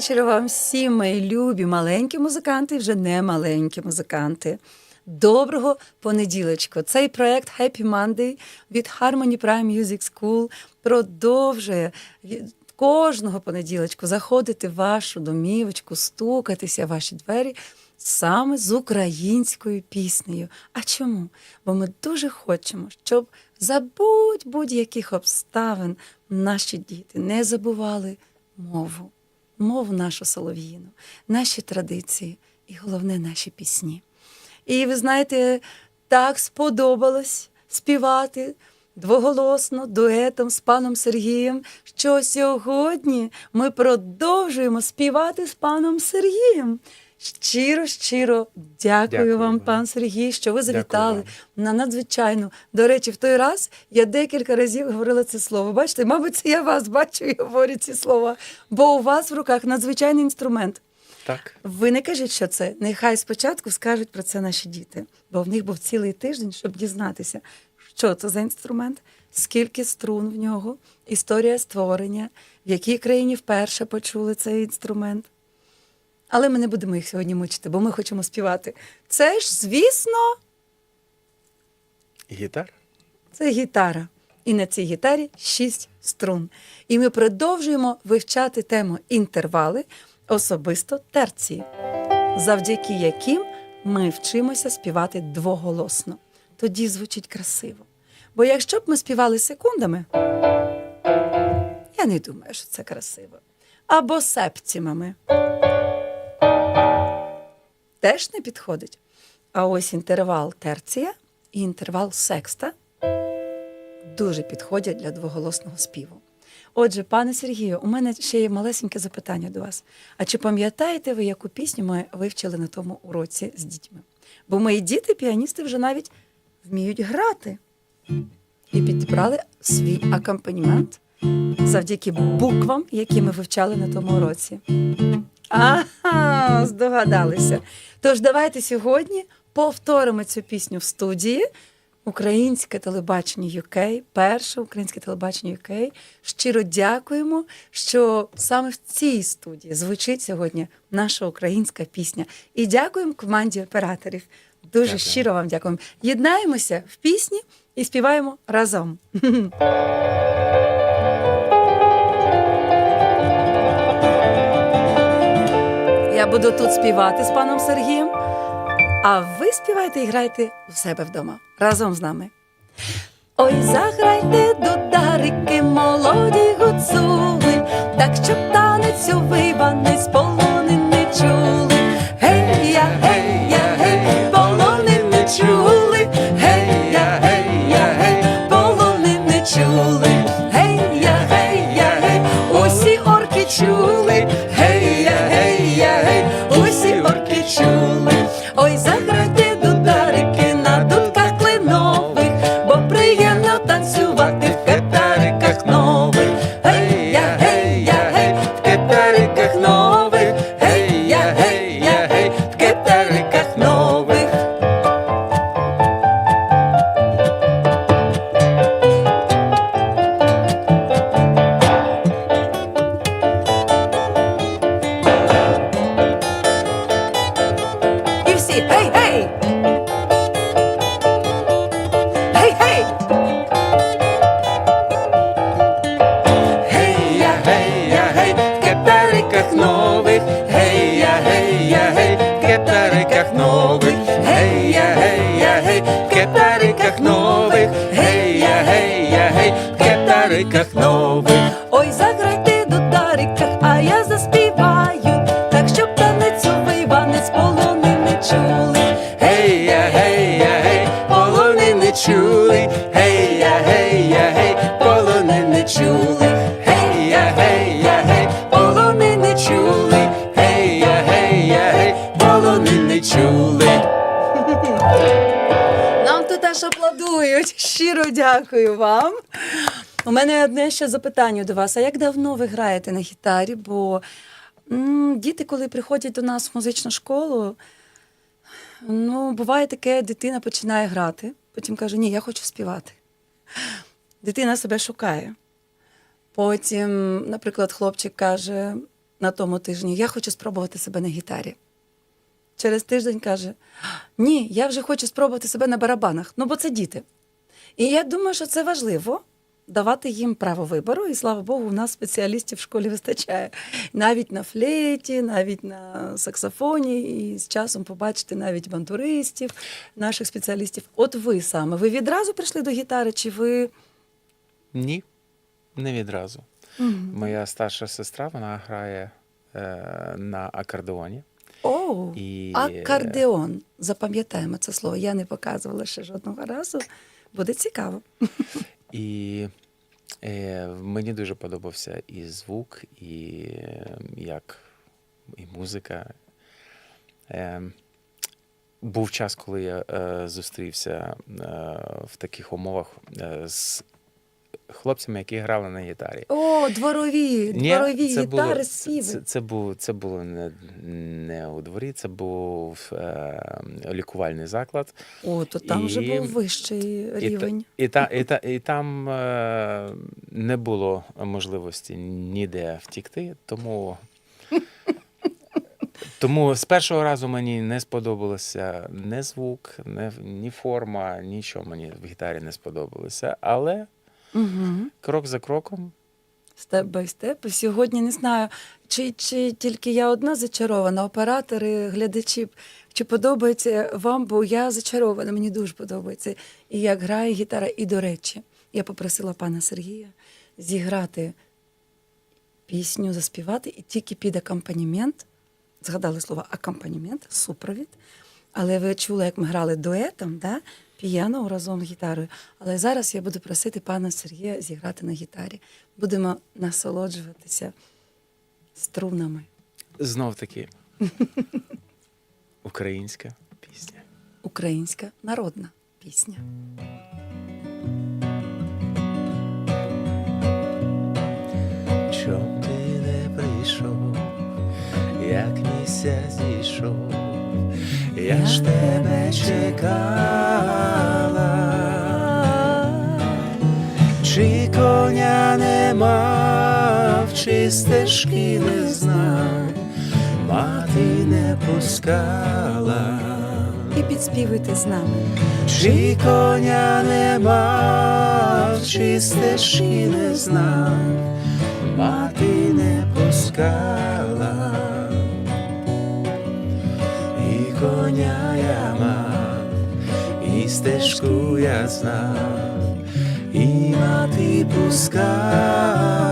вечора вам всі, мої любі маленькі музиканти, вже не маленькі музиканти. Доброго понеділочку. Цей проект Happy Monday від Harmony Prime Music School продовжує кожного понеділочку заходити в вашу домівочку, стукатися в ваші двері саме з українською піснею. А чому? Бо ми дуже хочемо, щоб за будь- будь-яких обставин наші діти не забували мову, мову нашу солов'їну, наші традиції і головне наші пісні. І ви знаєте, так сподобалось співати двоголосно дуетом з паном Сергієм, що сьогодні ми продовжуємо співати з паном Сергієм. Щиро, щиро дякую, Дякую вам, вам. пан Сергій, що ви завітали на надзвичайну. До речі, в той раз я декілька разів говорила це слово. Бачите, мабуть, це я вас бачу і говорю ці слова. Бо у вас в руках надзвичайний інструмент. Так. Ви не кажіть, що це. Нехай спочатку скажуть про це наші діти, бо в них був цілий тиждень, щоб дізнатися, що це за інструмент, скільки струн в нього, історія створення, в якій країні вперше почули цей інструмент. Але ми не будемо їх сьогодні мучити, бо ми хочемо співати. Це ж, звісно, Гітар? це гітара. І на цій гітарі шість струн. І ми продовжуємо вивчати тему інтервали, особисто терції, завдяки яким ми вчимося співати двоголосно. Тоді звучить красиво. Бо якщо б ми співали секундами, я не думаю, що це красиво. Або септімами. Теж не підходить. А ось інтервал терція і інтервал секста дуже підходять для двоголосного співу. Отже, пане Сергію, у мене ще є малесеньке запитання до вас. А чи пам'ятаєте ви, яку пісню ми вивчили на тому уроці з дітьми? Бо мої діти, піаністи, вже навіть вміють грати і підібрали свій акомпанімент завдяки буквам, які ми вивчали на тому уроці. Ага, здогадалися. Тож давайте сьогодні повторимо цю пісню в студії. Українське телебачення UK, перше українське телебачення UK. Щиро дякуємо, що саме в цій студії звучить сьогодні наша українська пісня. І дякуємо команді операторів. Дуже Дякую. щиро вам дякуємо. Єднаємося в пісні і співаємо разом. Я буду тут співати з паном Сергієм, а ви співайте і грайте у себе вдома разом з нами. Ой, заграйте додарики, молоді гуцули, так щоб танець у виванець полони не чули. Гей, я, гей, я, гей, полони не чули. Гей, я, гей, я, гей, полони не чули. Гей, я, гей, я, гей, усі орки чули. Катариках нових. Ой, заграйте до дариках, а я заспіваю, так щоб танець виванець полони не чули. Гей, я, гей, я, гей, полони не чули. Гей, я, гей, я, гей, полони не чули. Гей, я, гей, я, полони не чули. Гей, я, гей, я, полони не чули. Нам тут аж аплодують. Щиро дякую вам. У мене одне ще запитання до вас. А як давно ви граєте на гітарі? Бо м, діти, коли приходять до нас в музичну школу, ну, буває таке, дитина починає грати, потім каже, ні, я хочу співати. Дитина себе шукає. Потім, наприклад, хлопчик каже: на тому тижні: я хочу спробувати себе на гітарі. Через тиждень каже: Ні, я вже хочу спробувати себе на барабанах, ну бо це діти. І я думаю, що це важливо давати їм право вибору. І слава Богу, у нас спеціалістів в школі вистачає. Навіть на флейті, навіть на саксофоні, і з часом побачите навіть бандуристів, наших спеціалістів. От ви саме, ви відразу прийшли до гітари, чи ви. Ні, не відразу. Мгм. Моя старша сестра вона грає е, на акордеоні. О, І- акордеон. Запам'ятаємо це слово. Я не показувала ще жодного разу. Буде цікаво. І мені дуже подобався і звук, і е, як і музика. Е, був час, коли я е, зустрівся е, в таких умовах е, з хлопцями, які грали на гітарі. О, дворові, дворові це було, гітари, це, співи. це, це, було, це було не, не у дворі, це був е, лікувальний заклад. О, то там вже був вищий І, рівень. і, та, і, та, і там е, не було можливості ніде втікти, тому. Тому з першого разу мені не сподобалося не звук, не, ні форма, нічого мені в гітарі не сподобалося. Але Угу. крок за кроком Степ бай степ. Сьогодні не знаю, чи, чи тільки я одна зачарована, оператори, глядачі. Чи подобається вам, бо я зачарована, мені дуже подобається. І як грає гітара. І, до речі, я попросила пана Сергія зіграти пісню, заспівати, і тільки під акомпанімент, згадали слово акомпанімент, супровід. Але ви чули, як ми грали дуетом, да? піано разом з гітарою. Але зараз я буду просити пана Сергія зіграти на гітарі. Будемо насолоджуватися струнами. знов таки українська пісня. Українська народна пісня. Чом ти не прийшов, як місяць зійшов, я ж тебе чекала, чи коня не мав, чи стежки не знав, мати не пускала. І підспівуйте з нами. Чи коня не мав, чи стежки не знав, мати не пускала, коня я мав, і стежку я знав, і мати пускала.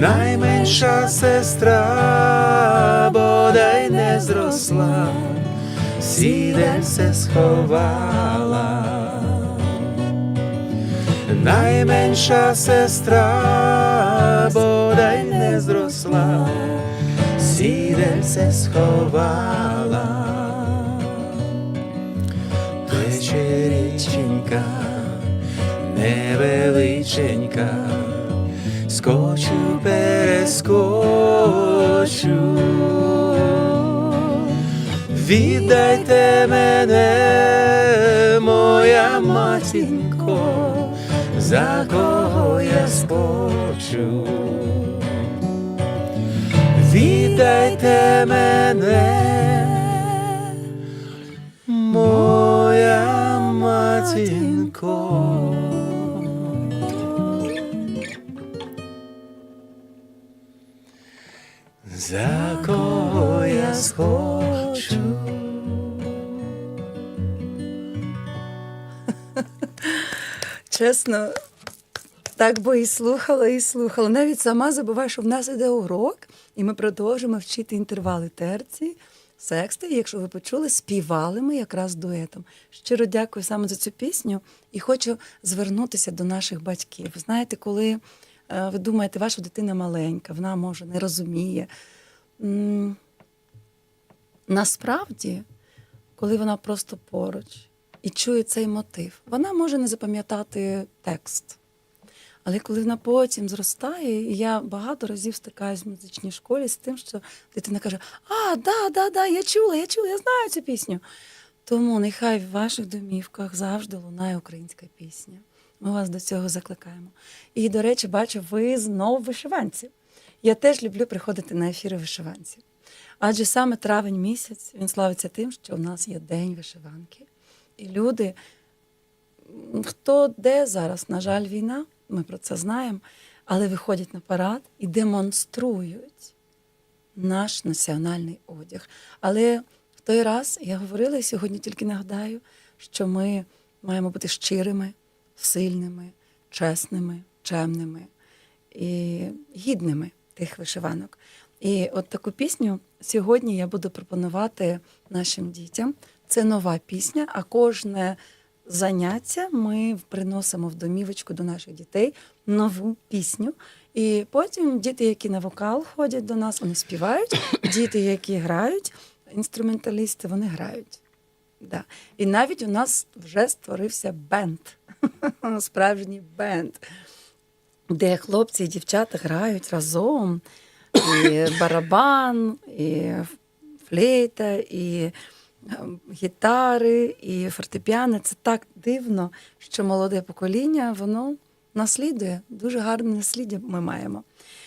Найменша сестра бодай не зросла, сідельце сховала. Найменша сестра сідельце сховала. Тече річенька, невеличенька, скочу, перескочу. Віддайте мене, моя матінко, за кого я спочу. Віддайте мене, моя матінко. За кого я схочу. Чесно, так би і слухала, і слухала. Навіть сама забуваю, що в нас іде урок, і ми продовжимо вчити інтервали терції. І якщо ви почули, співали ми якраз дуетом. Щиро дякую саме за цю пісню і хочу звернутися до наших батьків. Знаєте, коли е, ви думаєте, ваша дитина маленька, вона може не розуміє. Насправді, коли вона просто поруч і чує цей мотив, вона може не запам'ятати текст. Але коли вона потім зростає, я багато разів стикаюсь в музичній школі з тим, що дитина каже: А, да, да, да, я чула, я чула, я знаю цю пісню. Тому нехай в ваших домівках завжди лунає українська пісня. Ми вас до цього закликаємо. І, до речі, бачу, ви знов вишиванці. Я теж люблю приходити на ефіри вишиванці. Адже саме травень місяць він славиться тим, що в нас є день вишиванки. І люди, хто де зараз, на жаль, війна, ми про це знаємо, але виходять на парад і демонструють наш національний одяг. Але в той раз я говорила і сьогодні тільки нагадаю, що ми маємо бути щирими, сильними, чесними, чемними і гідними тих вишиванок. І от таку пісню сьогодні я буду пропонувати нашим дітям. Це нова пісня, а кожне заняття ми приносимо в домівочку до наших дітей нову пісню. І потім діти, які на вокал ходять до нас, вони співають. Діти, які грають, інструменталісти, вони грають. Да. І навіть у нас вже створився бенд, справжній бенд, де хлопці і дівчата грають разом. І барабан, і флейта, і гітари, і фортепіано. Це так дивно, що молоде покоління воно наслідує. Дуже гарне насліддя ми маємо.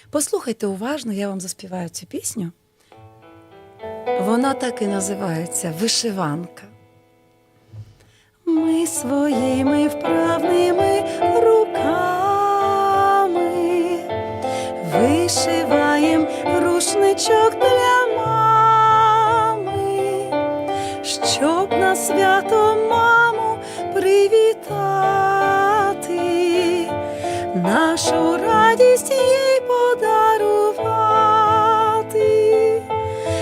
Послухайте уважно, я вам заспіваю цю пісню. Вона так і називається Вишиванка. Ми своїми вправними руками свято маму привітати, нашу радість їй подарувати,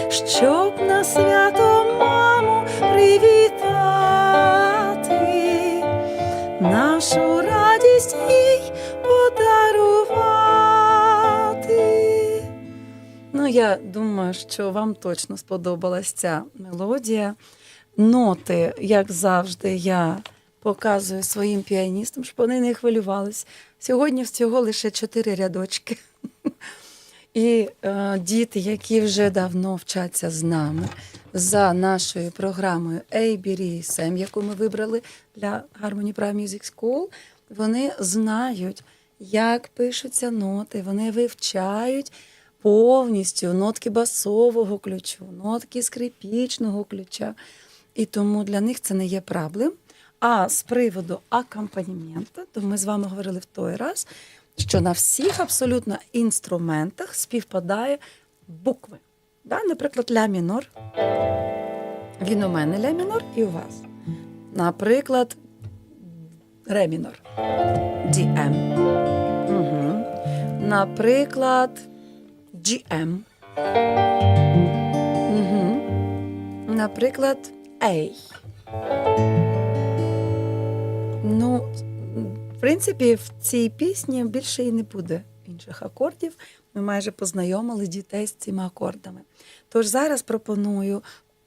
щоб на свято маму привітати, нашу радість їй подарувати. Ну, я думаю, що вам точно сподобалась ця мелодія. Ноти, як завжди, я показую своїм піаністам, щоб вони не хвилювались. Сьогодні всього лише чотири рядочки. І е, діти, які вже давно вчаться з нами за нашою програмою ABRSM, яку ми вибрали для Harmony Prime Music School, вони знають, як пишуться ноти, вони вивчають повністю нотки басового ключу, нотки скрипічного ключа. І тому для них це не є проблем. А з приводу акомпаніменту, то ми з вами говорили в той раз, що на всіх абсолютно інструментах співпадає букви. Да? Наприклад, ля мінор. Він у мене ля мінор і у вас. Наприклад, ре мінор. DM. Угу. Наприклад, GM. Угу. Наприклад, A. Ну, в принципі, в цій пісні більше і не буде інших акордів. Ми майже познайомили дітей з цими акордами. Тож зараз пропоную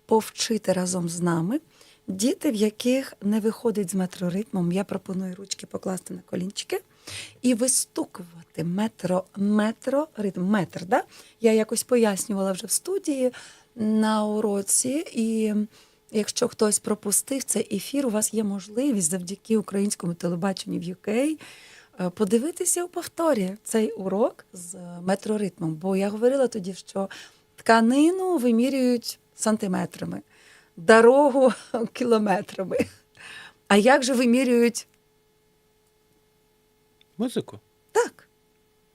повчити разом з нами діти, в яких не виходить з метроритмом. Я пропоную ручки покласти на колінчики і вистукувати метро, метро, ритм, метр. Да? Я якось пояснювала вже в студії на уроці. І якщо хтось пропустив цей ефір, у вас є можливість завдяки українському телебаченню в UK е, подивитися у повторі цей урок з метроритмом. Бо я говорила тоді, що тканину вимірюють сантиметрами, дорогу кілометрами. А як же вимірюють Музику. так,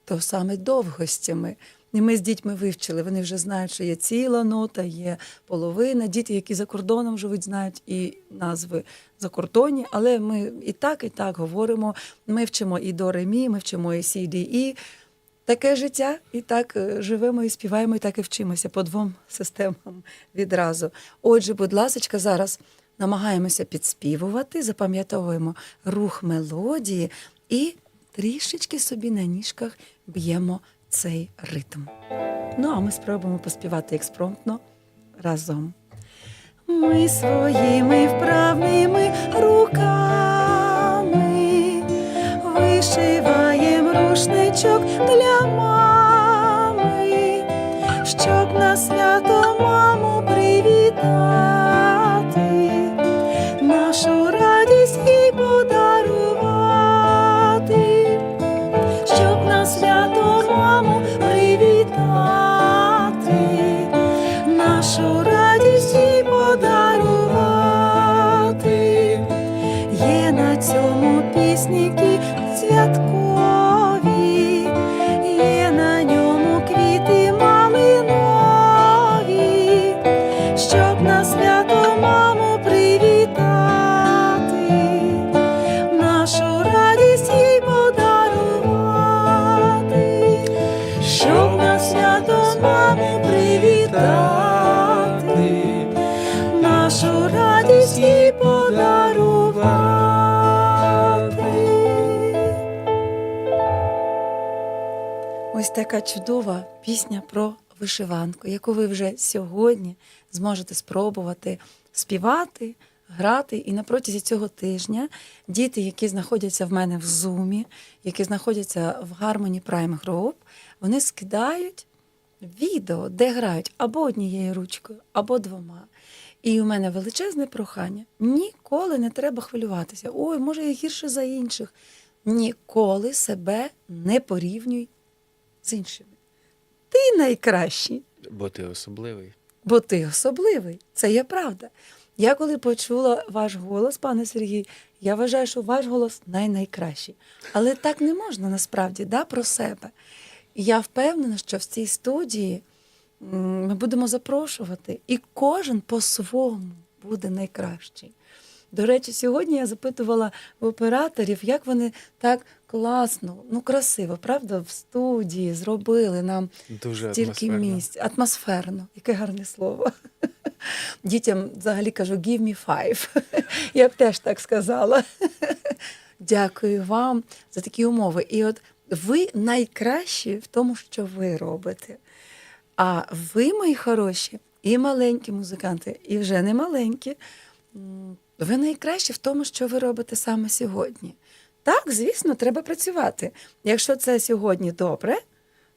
то саме довгостями. І ми з дітьми вивчили. Вони вже знають, що є ціла нота, є половина. Діти, які за кордоном живуть, знають і назви закордонні, але ми і так, і так говоримо. Ми вчимо і до ремі, ми вчимо і сі, ді, і. Таке життя, і так е, живемо і співаємо, і так і вчимося по двом системам відразу. Отже, будь ласка, зараз намагаємося підспівувати, запам'ятовуємо рух мелодії і трішечки собі на ніжках б'ємо цей ритм. Ну, а ми спробуємо поспівати експромтно разом. Ми своїми вправними руками вишиваємо рушничок для мами, щоб на свято маму така чудова пісня про вишиванку, яку ви вже сьогодні зможете спробувати співати, грати. І на протязі цього тижня діти, які знаходяться в мене в зумі, які знаходяться в Harmony Prime Group, вони скидають відео, де грають або однією ручкою, або двома. І у мене величезне прохання: ніколи не треба хвилюватися. Ой, може, я гірше за інших. Ніколи себе не порівнюй з іншими. Ти найкращий, Бо ти особливий. бо ти особливий. Це є правда. Я коли почула ваш голос, пане Сергій, я вважаю, що ваш голос най-найкращий. Але так не можна насправді да, про себе. І я впевнена, що в цій студії ми будемо запрошувати, і кожен по-своєму буде найкращий. До речі, сьогодні я запитувала в операторів, як вони так класно, ну красиво, правда, в студії зробили нам Дуже стільки атмосферно. місць. Атмосферно, яке гарне слово. Дітям взагалі кажу give me five. Я б теж так сказала. Дякую вам за такі умови. І от ви найкращі в тому, що ви робите. А ви, мої хороші, і маленькі музиканти, і вже не маленькі, ви найкращі в тому, що ви робите саме сьогодні. Так, звісно, треба працювати. Якщо це сьогодні добре,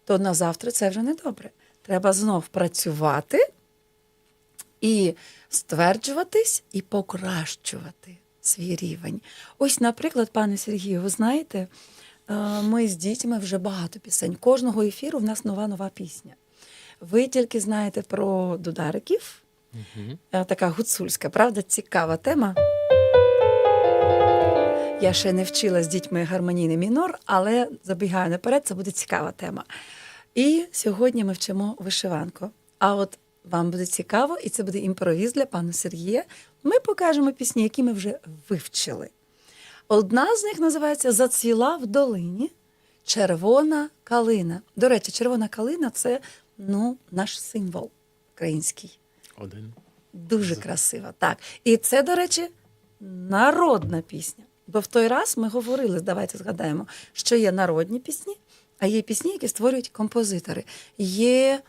то на завтра це вже не добре. Треба знов працювати і стверджуватись, і покращувати свій рівень. Ось, наприклад, пане Сергію, ви знаєте, е, ми з дітьми вже багато пісень. Кожного ефіру в нас нова нова пісня. Ви тільки знаєте про дудариків. Е, Така гуцульська, правда, цікава тема. Я ще не вчила з дітьми гармонійний мінор, але забігаю наперед, це буде цікава тема. І сьогодні ми вчимо вишиванку. А от вам буде цікаво, і це буде імпровіз для пана Сергія. Ми покажемо пісні, які ми вже вивчили. Одна з них називається Зацвіла в долині червона калина. До речі, червона калина це ну, наш символ український. Один. Дуже красива, так. І це, до речі, народна пісня. Бо в той раз ми говорили, давайте згадаємо, що є народні пісні, а є пісні, які створюють композитори. Є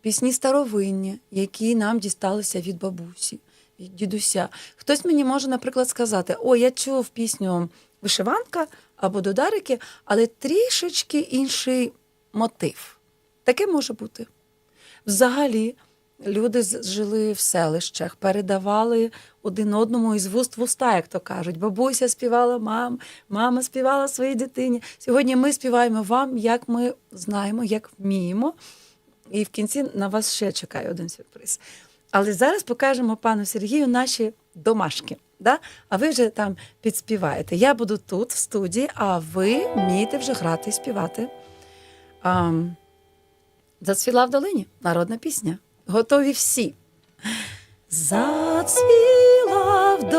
пісні старовинні, які нам дісталися від бабусі, від дідуся. Хтось мені може, наприклад, сказати: О, я чув пісню вишиванка або додарики, але трішечки інший мотив. Таке може бути. Взагалі, люди жили в селищах, передавали один одному із вуст в уста, як то кажуть. Бабуся співала мам, мама співала своїй дитині. Сьогодні ми співаємо вам, як ми знаємо, як вміємо. І в кінці на вас ще чекає один сюрприз. Але зараз покажемо пану Сергію наші домашки. Да? А ви вже там підспіваєте. Я буду тут, в студії, а ви вмієте вже грати і співати. Ам, Зацвіла в долині народна пісня. Готові всі. Зацвіла в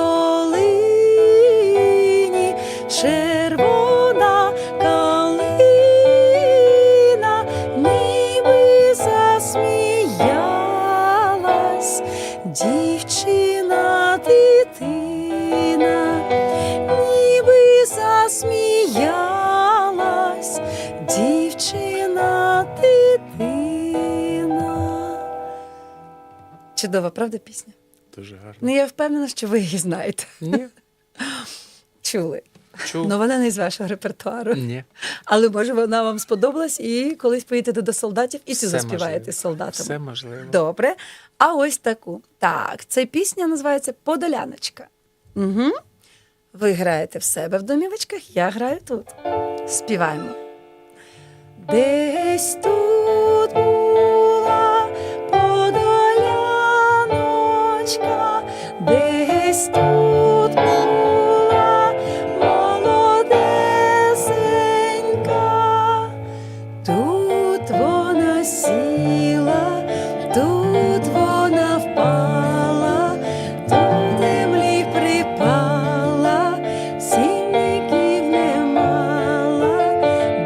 Чудова, правда, пісня? Дуже гарно. Ну, я впевнена, що ви її знаєте. Ні. Чули. Чув. Ну, вона не з вашого репертуару. Ні. Але може вона вам сподобалась, і колись поїдете до солдатів і цю Все заспіваєте можливо. з солдатами. Все можливо. Добре. А ось таку. Так, ця пісня називається Подоляночка. Угу. Ви граєте в себе в домівочках, я граю тут. Співаємо. Десь тут десь тут була молодесенька. Тут вона сіла, тут вона впала, тут землі припала, сінників не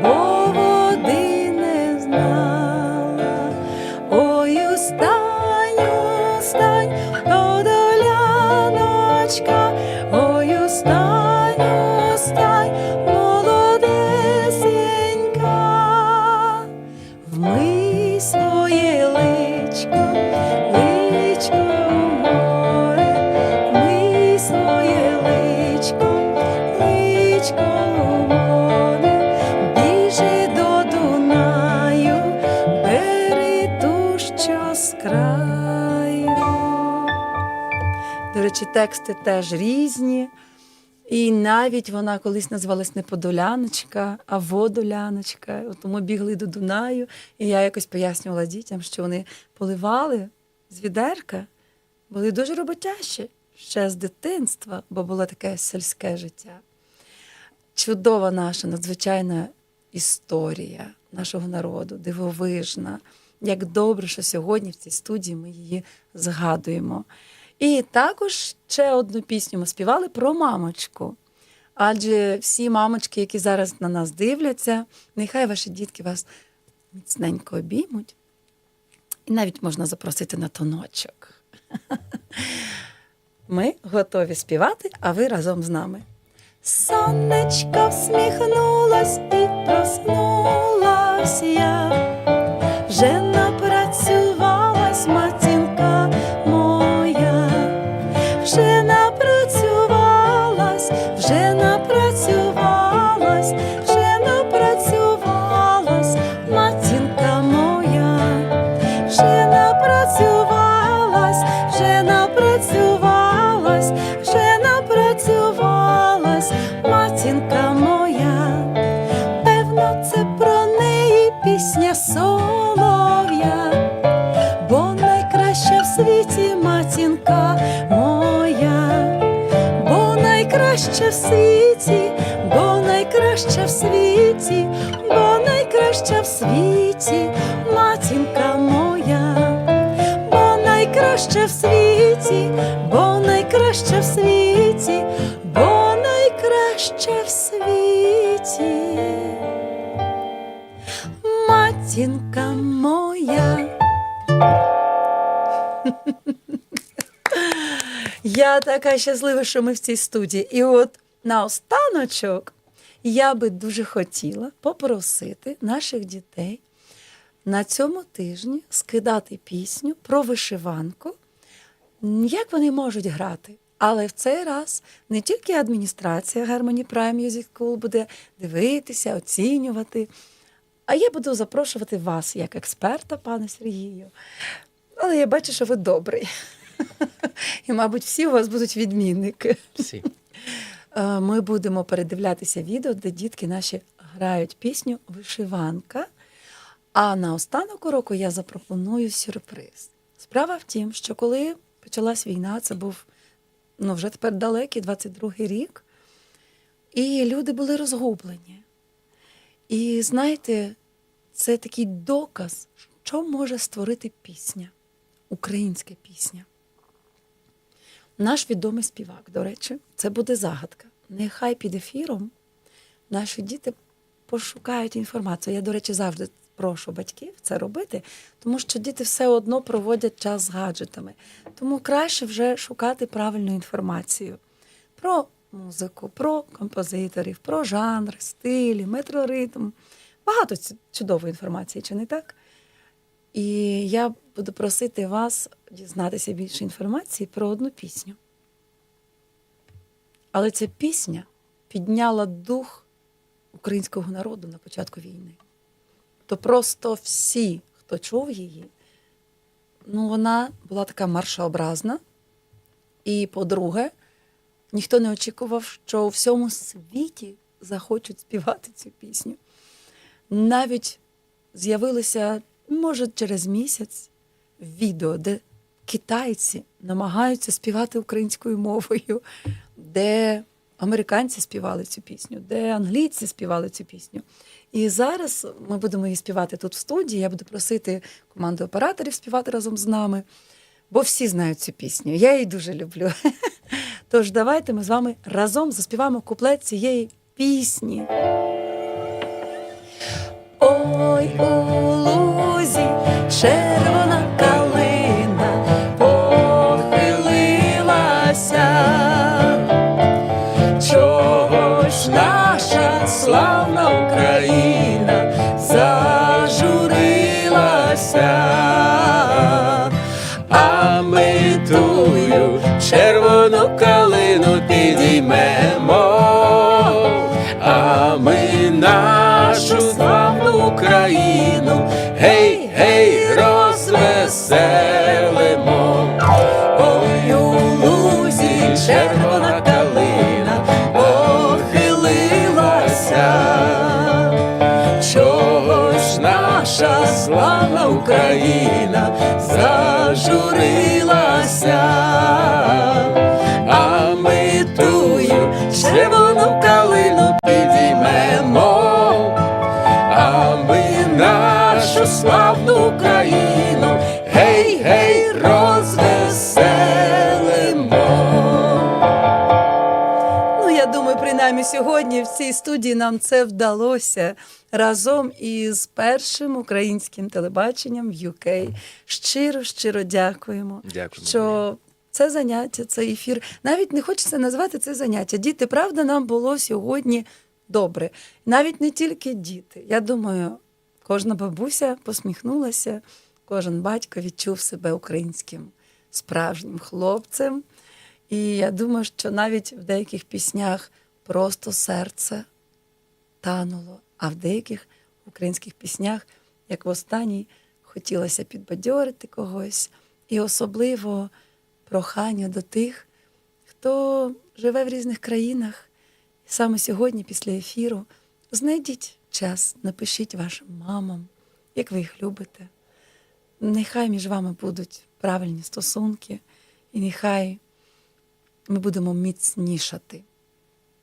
бо води не знала. Ой, устань, устань, тексти теж різні. І навіть вона колись називалась не Подоляночка, а Водоляночка. Ми бігли до Дунаю, і я якось пояснювала дітям, що вони поливали з відерка, були дуже роботящі ще з дитинства, бо було таке сільське життя. Чудова наша надзвичайна історія нашого народу, дивовижна. Як добре, що сьогодні в цій студії ми її згадуємо. І також ще одну пісню ми співали про мамочку. Адже всі мамочки, які зараз на нас дивляться, нехай ваші дітки вас міцненько обіймуть. І навіть можна запросити на тоночок. Ми готові співати, а ви разом з нами. Сонечко всміхнулось і проснулась я. Вже напрацювалась світі, бо найкраща в світі матінка моя, бо найкраща в світі, бо найкраща в світі, бо найкраща в світі. Матінка моя. Я така щаслива, що ми в цій студії. І от наостаночок я би дуже хотіла попросити наших дітей на цьому тижні скидати пісню про вишиванку, як вони можуть грати. Але в цей раз не тільки адміністрація Harmony Prime Music School буде дивитися, оцінювати, а я буду запрошувати вас як експерта, пане Сергію. Але я бачу, що ви добрий. І, мабуть, всі у вас будуть відмінники. Всі. Е, Ми будемо передивлятися відео, де дітки наші грають пісню Вишиванка. А на останок уроку я запропоную сюрприз. Справа в тім, що коли почалась війна, це був ну, вже тепер далекий 22-й рік, і люди були розгублені. І знаєте, це такий доказ, що може створити пісня, українська пісня. Наш відомий співак, до речі, це буде загадка. Нехай під ефіром наші діти пошукають інформацію. Я, до речі, завжди прошу батьків це робити, тому що діти все одно проводять час з гаджетами. Тому краще вже шукати правильну інформацію про музику, про композиторів, про жанр, стилі, метроритм. Багато чудової інформації, чи не так? І я буду просити вас дізнатися більше інформації про одну пісню. Але ця пісня підняла дух українського народу на початку війни. То просто всі, хто чув її, ну вона була така маршообразна. І, по-друге, ніхто не очікував, що у всьому світі захочуть співати цю пісню. Навіть з'явилося, може, через місяць відео, де китайці намагаються співати українською мовою, де американці співали цю пісню, де англійці співали цю пісню. І зараз ми будемо її співати тут в студії. Я буду просити команду операторів співати разом з нами, бо всі знають цю пісню. Я її дуже люблю. Тож давайте ми з вами разом заспіваємо куплет цієї пісні. Ой, у лузі червона калина похилилася. Чого ж наша славна Україна зажурилася? А ми тую червону калину підіймемо, а ми нашу славну Україну, гей, гей, сьогодні в цій студії нам це вдалося разом із першим українським телебаченням в UK. Щиро, щиро дякуємо, Дякуємо. що це заняття, цей ефір. Навіть не хочеться назвати це заняття. Діти, правда, нам було сьогодні добре. Навіть не тільки діти. Я думаю, кожна бабуся посміхнулася, кожен батько відчув себе українським справжнім хлопцем. І я думаю, що навіть в деяких піснях просто серце тануло, а в деяких українських піснях, як в останній, хотілося підбадьорити когось, і особливо прохання до тих, хто живе в різних країнах. Саме сьогодні, після ефіру, знайдіть час, напишіть вашим мамам, як ви їх любите. Нехай між вами будуть правильні стосунки, і нехай ми будемо міцнішати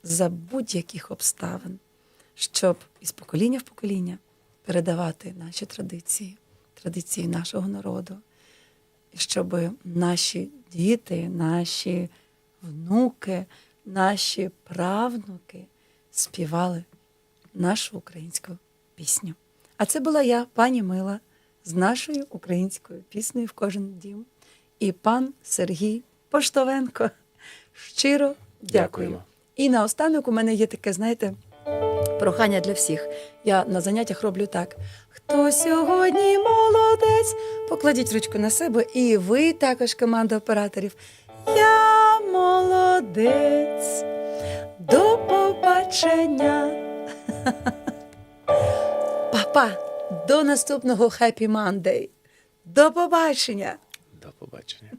за будь-яких обставин, щоб із покоління в покоління передавати наші традиції, традиції нашого народу, щоб наші діти, наші внуки, наші правнуки співали нашу українську пісню. А це була я, пані Мила, з нашою українською піснею в кожен дім. І пан Сергій Поштовенко. Щиро дякуємо. Дякуємо. І наостанок у мене є таке, знаєте, прохання для всіх. Я на заняттях роблю так. Хто сьогодні молодець? Покладіть ручку на себе, і ви також, команда операторів. Я молодець. До побачення. Папа, до наступного Happy Monday. До побачення. До побачення.